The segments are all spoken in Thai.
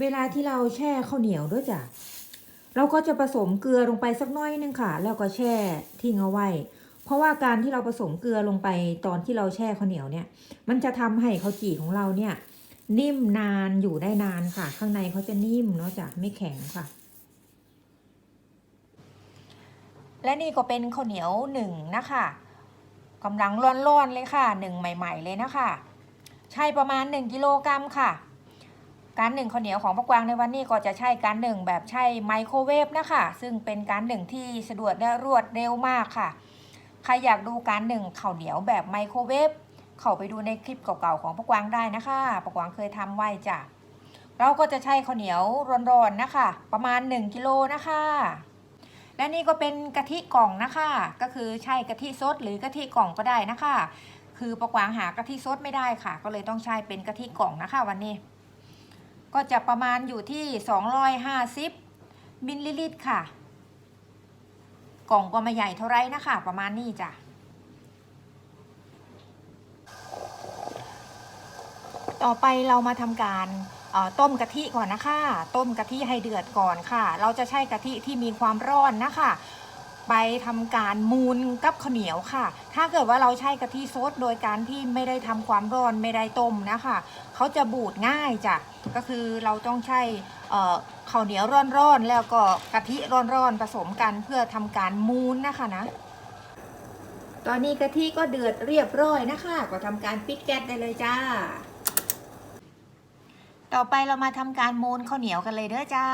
เวลาที่เราแช่ข้าวเหนียวด้วยจ้ะเราก็จะผสมเกลือลงไปสักน้อยนึงค่ะ แล้วก็แช่ทิ้งเอาไว้ เพราะว่าการที่เราผสมเกลือลงไปตอนที่เราแช่ข้าวเหนียวเนี่ย มันจะทำให้ข้าวจี่ของเราเนี่ย นิ่มนานอยู่ได้นานค่ะ ข้างในเขาจะนิ่มเนาะจ้ะไม่แข็งค่ะ และนี่ก็เป็นข้าวเหนียวหนึ่งนะคะกำลังร้อนๆเลยค่ะหนึ่งใหม่ ๆ เลยนะคะ ใช่ประมาณ 1 กิโลกรัมค่ะ การหนึ่งข้าวเหนียวของพระกวางในวันนี้ก็จะใช้การหนึ่งแบบใช้ไมโครเวฟนะคะ ซึ่งเป็นการหนึ่งที่สะดวกและรวดเร็วมากค่ะ ใครอยากดูการหนึ่งข้าวเหนียวแบบไมโครเวฟเข้าไปดูในคลิปเก่าๆของพระกวางได้นะคะพระกวางเคยทำไว้จ้ะเราก็จะใช้ข้าวเหนียวร้อนๆนะคะ ประมาณ 1กิโลนะคะ และนี่ก็เป็นกะทิกล่องนะคะ ก็คือใช้กะทิสดหรือกะทิกล่องก็ได้นะคะ คือประกวางหากะทิสดไม่ได้ค่ะ ก็เลยต้องใช้เป็นกะทิกล่องนะคะวันนี้ ก็จะประมาณอยู่ที่ 250 มิลลิลิตรค่ะ กล่องก็ไม่ใหญ่เท่าไรนะคะ ประมาณนี้จ้ะต่อไปเรามาทำการต้มกะทิก่อนนะคะ ต้มกะทิให้เดือดก่อนค่ะ เราจะใช้กะทิที่มีความร้อนนะคะ ไปทำการมูนกับข้าวเหนียวค่ะ ถ้าเกิดว่าเราใช้กะทิซดโดยการที่ไม่ได้ทำความร้อนไม่ได้ต้มนะคะเขาจะบูดง่ายจ้ะก็คือเราต้องใช้ข้าวเหนียวร้อนๆแล้วก็กะทิร้อนๆผสมกันเพื่อทำการมูนนะคะนะ ตอนนี้กะทิก็เดือดเรียบร้อยนะคะ ก็ทำการปิดแก๊สได้เลยจ้า ต่อไปเรามาทำการมูนข้าวเหนียวกันเลยเด้อจ้า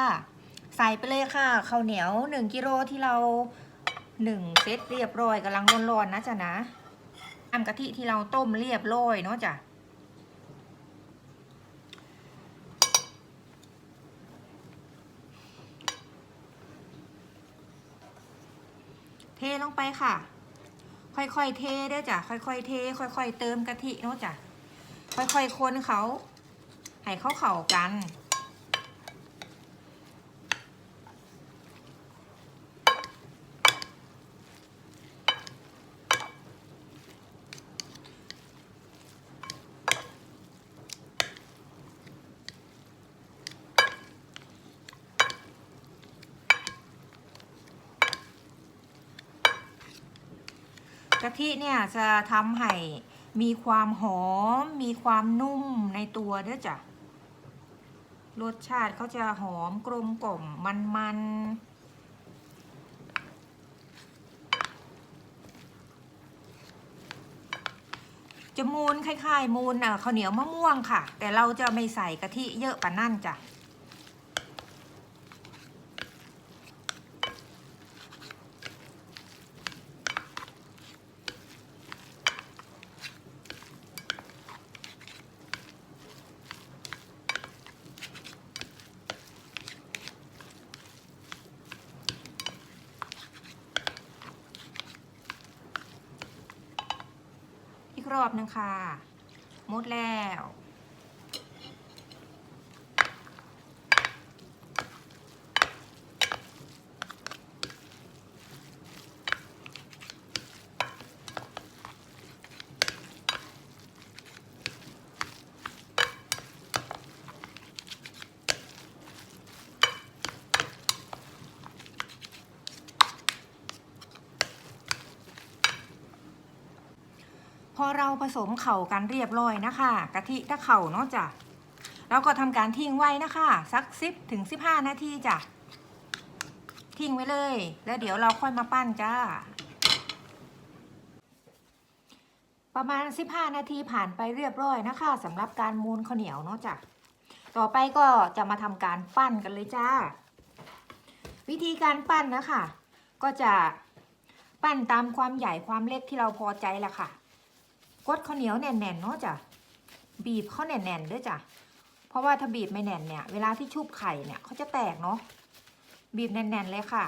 ใส่ไปเลยค่ะข้าวเหนียว 1กิโลที่เรา 1เซตเรียบร้อยกำลังร้อนๆนะจ๊ะนะน้ำกะทิที่เราต้มเรียบร้อยเนาะจ้ะเทลงไปค่ะ ค่อยๆเทเด้อจ้ะ ค่อยๆเท ค่อยๆเติมกะทิเนาะจ้ะ ค่อยๆคนเขา ให้เขาเข่ากัน กะทิเนี่ยจะทำให้มีความหอม มีความนุ่มในตัวด้วยจ้ะ รสชาติเขาจะหอมกลมกล่อมมันมันๆจะมูนคล้ายๆ มูนอะข้าวเหนียวมะม่วงค่ะ แต่เราจะไม่ใส่กะทิเยอะปานนั่นจ้ะ อีกรอบหนึงค่ะ หมดแล้ว อเราผสมเข่ากันเรียบร้อยนะคะ กะทิถ้าเข่าเนาะจ้ะแล้วก็ทำการทิ้งไว้นะคะสักสิบถึงสิบห้านาทีจ้ะทิ้งไว้เลย แล้วเดี๋ยวเราค่อยมาปั้นจ้า ประมาณ 15 นาทีผ่านไปเรียบร้อยนะคะสำหรับการมูนข้าวเหนียวเนาะจ้ะต่อไปก็จะมาทำการปั้นกันเลยจ้า วิธีการปั้นนะคะ ก็จะปั้นตามความใหญ่ความเล็กที่เราพอใจแหละค่ะ กดข้าวเหนียวแน่นๆเนาะจ้ะบีบเขาแน่นๆด้วยจ้ะเพราะว่าถ้าบีบไม่แน่นเนี่ยเวลาที่ชุบไข่เนี่ยเขาจะแตกเนาะบีบแน่นๆเลยค่ะ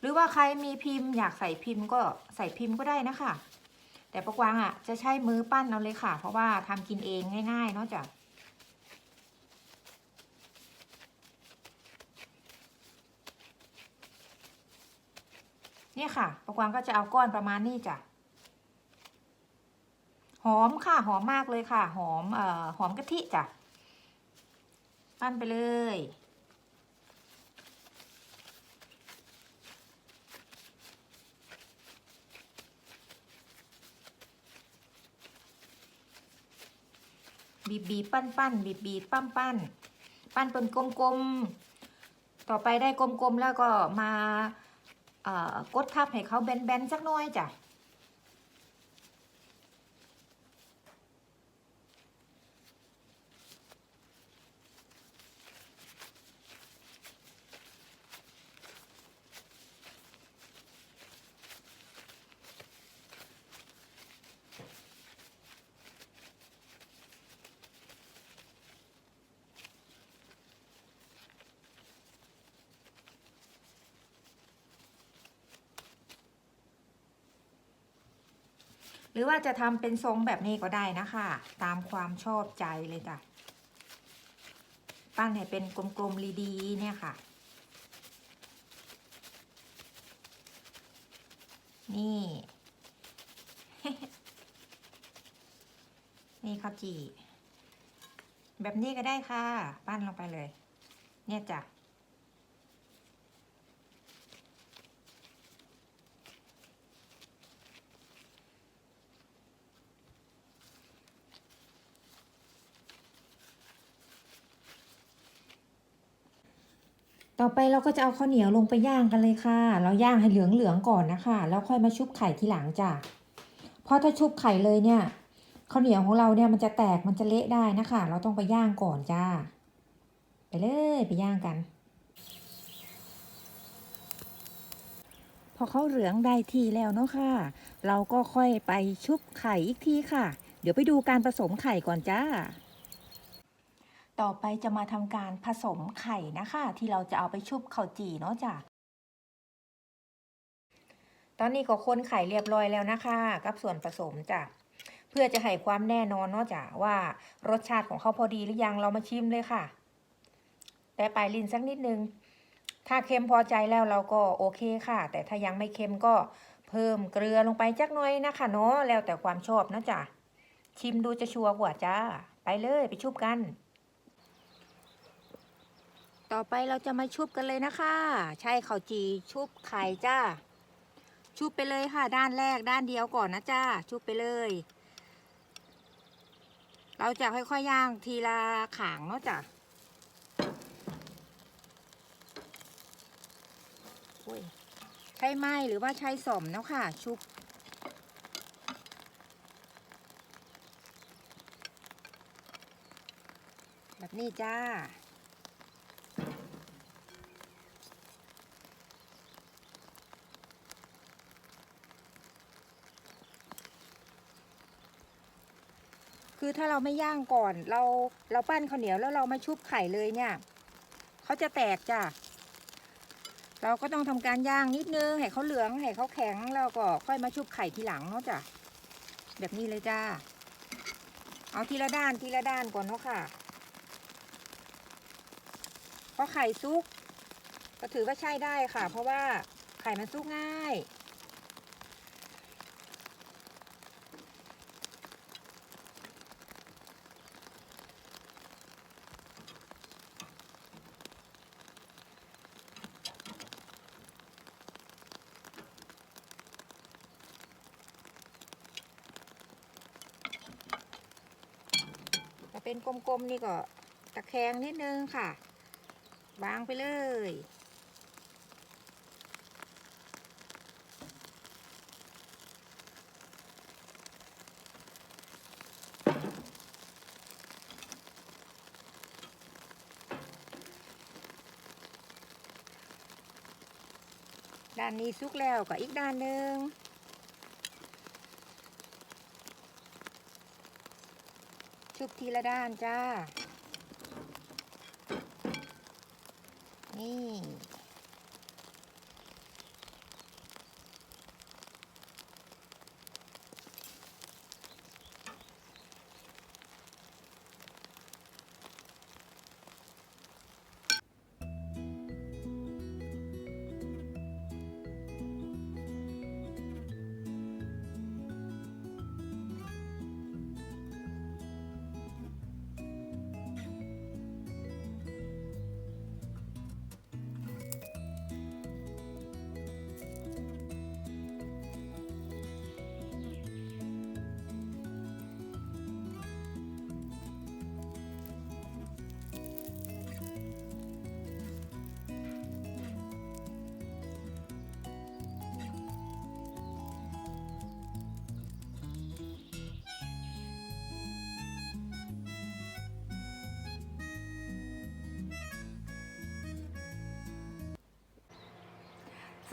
หรือว่าใครมีพิมพ์ อยากใส่พิมพ์ก็ใส่พิมพ์ก็ได้นะคะแต่ประกวางอะจะใช้มือปั้นเอาเลยค่ะ เพราะว่าทำกินเองง่ายๆเนาะจ้ะเนี่ยค่ะประกวางก็จะเอาก้อนประมาณนี้จ้ะ หอมค่ะหอมมากเลยค่ะ หอมเอ่อหอมกะทิจ้ะปั้นไปเลย บีบบีปั้นปั้นบีบบีปั้นปั้นปั้นเป็นกลมๆ ต่อไปได้กลมๆ แล้วก็มาเอ่อกดทับให้เขาแบนๆสักน้อยจ้ะ หรือว่าจะทำเป็นทรงแบบนี้ก็ได้นะคะ ตามความชอบใจเลยจ้ะปั้นให้เป็นกลมๆดีๆเนี่ยค่ะ นี่ นี่ข้าวจี่แบบนี้ก็ได้ค่ะ ปั้นลงไปเลย เนี่ยจ้ะ ต่อไปเราก็จะเอาข้าวเหนียวลงไปย่างกันเลยค่ะ เราย่างให้เหลืองๆก่อนนะคะ แล้วค่อยมาชุบไข่ทีหลังจ้ะ เพราะถ้าชุบไข่เลยเนี่ยข้าวเหนียวของเราเนี่ยมันจะแตกมันจะเละได้นะคะ เราต้องไปย่างก่อนจ้า ไปเลยไปย่างกัน พอเขาเหลืองได้ทีแล้วเนาะค่ะ เราก็ค่อยไปชุบไข่อีกทีค่ะ เดี๋ยวไปดูการผสมไข่ก่อนจ้า ต่อไปจะมาทำการผสมไข่นะคะ ที่เราจะเอาไปชุบข้าวจี่เนาะจ้ะตอนนี้ก็คนไข่เรียบร้อยแล้วนะคะ กับส่วนผสมจ้ะเพื่อจะให้ความแน่นอนเนาะจ้ะว่ารสชาติของเขาพอดีหรือยังเรามาชิมเลยค่ะ แต่ปลายลิ้นสักนิดนึง ถ้าเค็มพอใจแล้วเราก็โอเคค่ะ แต่ถ้ายังไม่เค็มก็เพิ่มเกลือลงไปจักน่อยนะคะเนาะแล้วแต่ความชอบนะจ้ะชิมดูจะชัวร์กว่าจ้าไปเลยไปชุบกัน ต่อไปเราจะมาชุบกันเลยนะคะ ใช่ข้าวจีชุบไข่จ้า ชุบไปเลยค่ะ ด้านแรกด้านเดียวก่อนนะจ้า ชุบไปเลย เราจะค่อยๆย่างทีละขางเนาะจ้ะใช้ไม้หรือว่าใช้สมเนาะค่ะ ชุบแบบนี้จ้า คือถ้าเราไม่ย่างก่อน เราเราปั้นข้าวเหนียวแล้วเรามาชุบไข่เลยเนี่ยเขาจะแตกจ้ะเราก็ต้องทำการย่างนิดนึงให้เขาเหลืองให้เขาแข็งแล้วก็ค่อยมาชุบไข่ทีหลังเนาะจ้ะแบบนี้เลยจ้าเอาทีละด้านทีละด้านก่อนเนาะค่ะพราะไข่ซุก ก็ถือว่าใช่ได้ค่ะ เพราะว่าไข่มันซุกง่าย เป็นกลมๆนี่ก็ตะแคงนิดนึงค่ะ วางไปเลย ด้านนี้สุกแล้วก็อีกด้านหนึ่ง ชุบทีละด้านจ้า นี่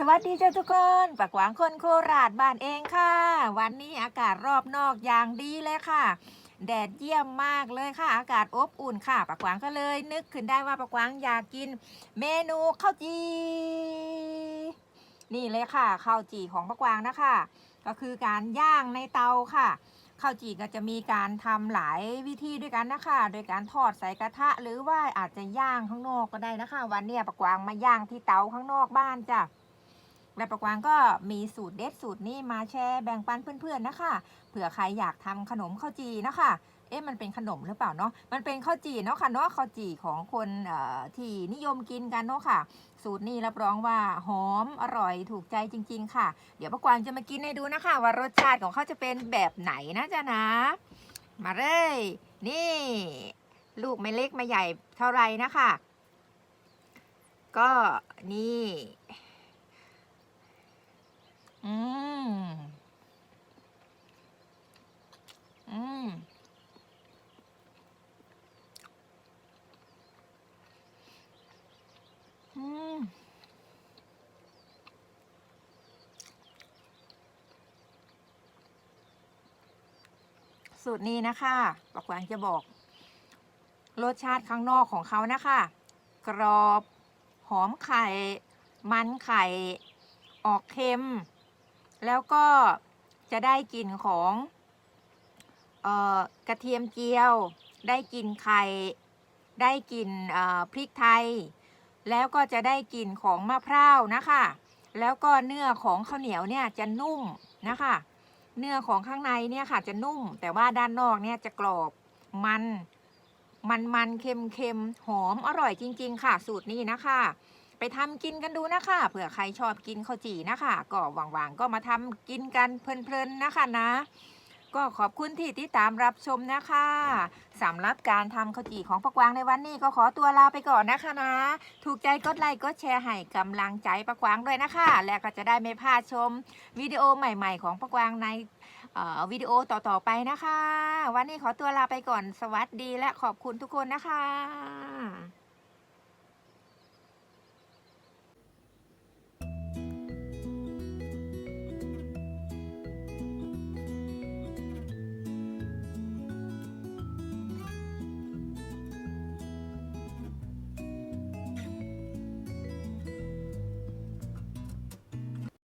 วัสดีเจ้าทุกคนปักหวางคนโคราชบ้านเองค่ะ วันนี้อากาศรอบนอกอย่างดีเลยค่ะ แดดเยี่ยมมากเลยค่ะ อากาศอบอุ่นค่ะปักหวางก็เลยนึกขึ้นได้ว่าปักหวางอยากกิน เมนูข้าวจีนี่เลยค่ะข้าวจีของปักหวางนะคะ ก็คือการย่างในเตาค่ะข้าวจีก็จะมีการทำหลายวิธีด้วยกันนะคะ โดยการทอดใส่กระทะ หรือว่าอาจจะย่างข้างนอกก็ได้นะคะ วันนี้ปักหวางมาย่างที่เตาข้างนอกบ้านจ้ะ และประกวางก็มีสูตรเด็ดสูตรนี้มาแชร์แบ่งปันเพื่อนๆนะคะเผื่อใครอยากทำขนมข้าวจีนะคะเอ๊ะมันเป็นขนมหรือเปล่าเนาะ มันเป็นข้าวจีเนาะค่ะเนาะข้าวจีของคนที่นิยมกินกันเนาะค่ะ สูตรนี้รับรองว่าหอมอร่อยถูกใจจริง ๆ ค่ะ เดี๋ยวประกวางจะมากินให้ดูนะคะ ว่ารสชาติของเขาจะเป็นแบบไหนนะจ๊ะนะ มาเลย นี่ ลูกไม่เล็กไม่ใหญ่เท่าไรนะคะ ก็นี่ อืม อืม อืม สูตรนี้นะคะบอกวางจะบอก รสชาติข้างนอกของเขานะคะ กรอบ หอมไข่ มันไข่ ออกเค็ม แล้วก็จะได้กลิ่นของออกระเทียมเจียว ได้กลิ่นไข่ ได้กลิ่นพริกไทย แล้วก็จะได้กลิ่นของมะพร้าวนะคะ แล้วก็เนื้อของข้าวเหนียวเนี่ยจะนุ่มนะคะ เนื้อของข้างในเนี่ยค่ะจะนุ่ม แต่ว่าด้านนอกเนี่ยจะกรอบมันมันมันเค็มเค็มหอมอร่อยจริง ๆ ค่ะ สูตรนี้นะคะ ไปทำกินกันดูนะคะเผื่อใครชอบกินข้าวจี่นะคะ ก็หวังๆก็มาทำกินกันเพลินๆนะคะนะ ก็ขอบคุณที่ติดตามรับชมนะคะสำหรับการทำข้าวจี่ของปักวางในวันนี้ก็ขอตัวลาไปก่อนนะคะนะ ถูกใจกดไลค์กดแชร์ให้กำลังใจปักวางด้วยนะคะ และก็จะได้ไม่พลาดชมวิดีโอใหม่ๆ ของปักวางในวิดีโอต่อๆไปนะคะ วันนี้ขอตัวลาไปก่อนสวัสดีและขอบคุณทุกคนนะคะ